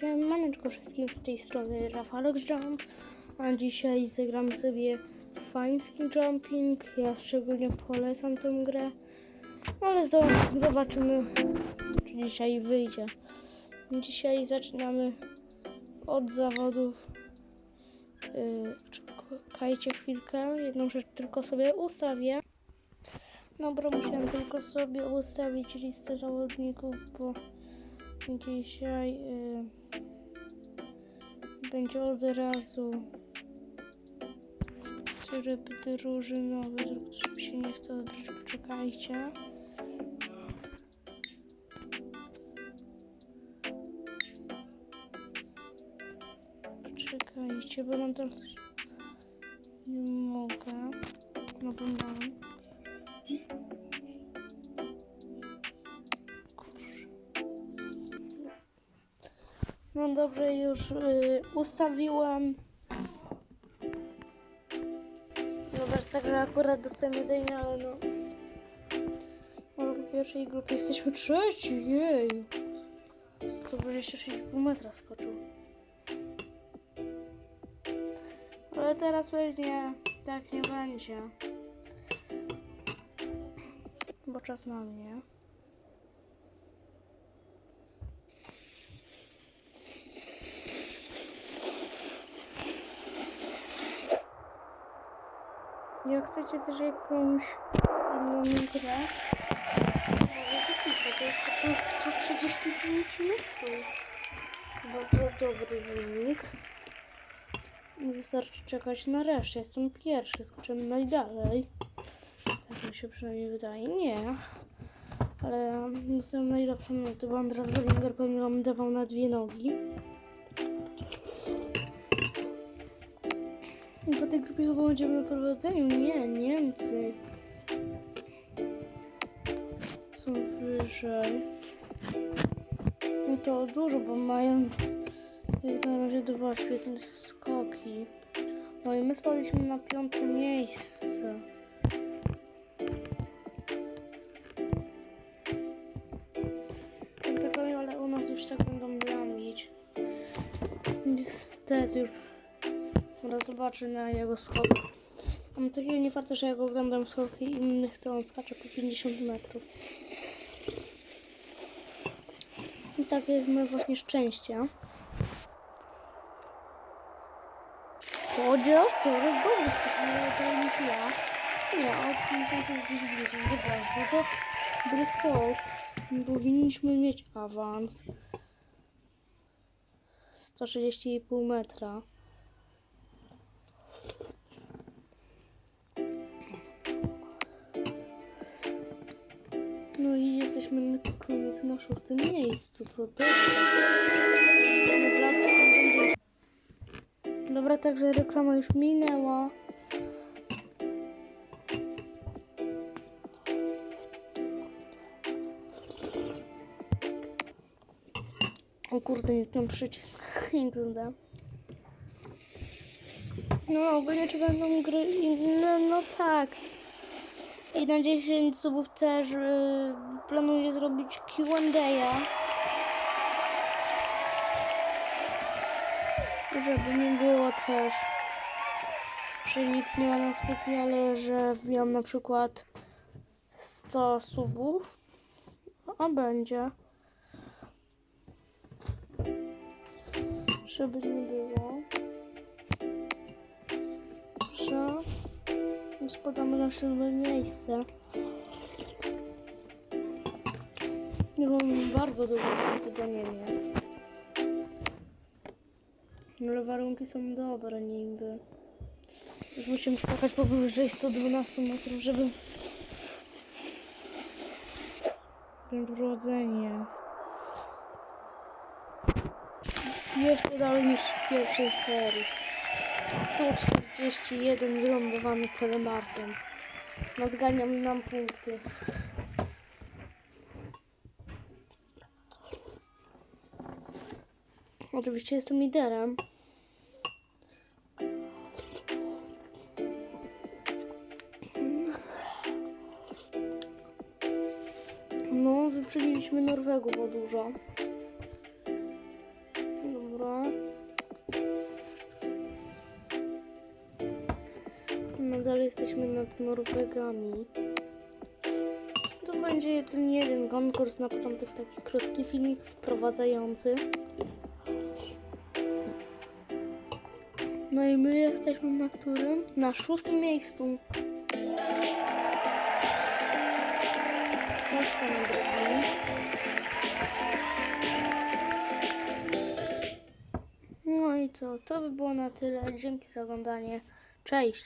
Siemaneczko wszystkim z tej strony Rafalek Jump, a dzisiaj zagramy sobie Fański Jumping. Ja szczególnie polecam tę grę, ale zo- zobaczymy, czy dzisiaj wyjdzie. Dzisiaj zaczynamy od zawodów. Yy, czekajcie chwilkę, jedną rzecz tylko sobie ustawię. Dobra, musiałem tylko sobie ustawić listę zawodników, bo dzisiaj y, będzie od razu tryb drużynowy, żeby się nie chce odbyć, poczekajcie. Poczekajcie, bo mam tam nie mogę, no bo mam. No dobrze, już y, ustawiłem. Dobra, także akurat dostałem jedzenie, ale no. W pierwszej grupie jesteśmy trzeci, jej. 126,5 metra skoczył. Ale teraz pewnie tak nie będzie. Bo czas na mnie. Jak chcecie też jakąś inną grę, mogę wypisać. To jest skoczył 135 metrów. Bardzo dobry wynik. Nie Wystarczy czekać na resztę. Jestem pierwszy, skoczyłem najdalej. Tak mi się przynajmniej wydaje. Nie. Ale dostałem najlepszą minutę, bo Andras Bollinger pewnie wam dawał na dwie nogi. I po tej grupie chyba będziemy na prowadzeniu. Nie, Niemcy. Są wyżej. No to dużo, bo mają na razie dwa świetne skoki. No i my spadliśmy na piąte miejsce. Tylko, ale u nas już tak będą. Niestety już Zaraz zobaczę na jego skok. Mam takiego niefarta, że jak oglądam skoki innych, to on skacze po 50 metrów. I tak jest moje właśnie szczęście. Chociaż teraz dobrze skoczyłem lepiej niż ja. Nie, od mnie gdzieś bliżej, nie bardzo. To dobry skok. Powinniśmy mieć awans. 130,5 metra. Na koniec na szóstym miejscu, to dobrze. Dobra, także reklama już minęła. O kurde, nie ten przycisk XD. No ogólnie czy będą gry inne? No tak. I na 10 subów też y, planuję zrobić Q&A. Żeby nie było też, że nic nie ma na specjale, że wbijam na przykład 100 subów. A będzie. Żeby nie było. Spadamy na siódme miejsce. Nie mam bardzo dużo wstępu do Niemiec. Ale warunki są dobre niby. Już musimy skakać powyżej 112 metrów, żeby prowadzenie. Jeszcze dalej niż w pierwszej serii. 141 wylądowany telemarkiem. Nadganiam nam punkty. Oczywiście jestem liderem. No, wyprzedziliśmy Norwegów o dużo. Nadal jesteśmy nad Norwegami. To będzie jeden, jeden konkurs, na początek taki krótki filmik wprowadzający. No i my jesteśmy na którym? Na szóstym miejscu. Polska na drugim. No i co? To by było na tyle. Dzięki za oglądanie. Cześć!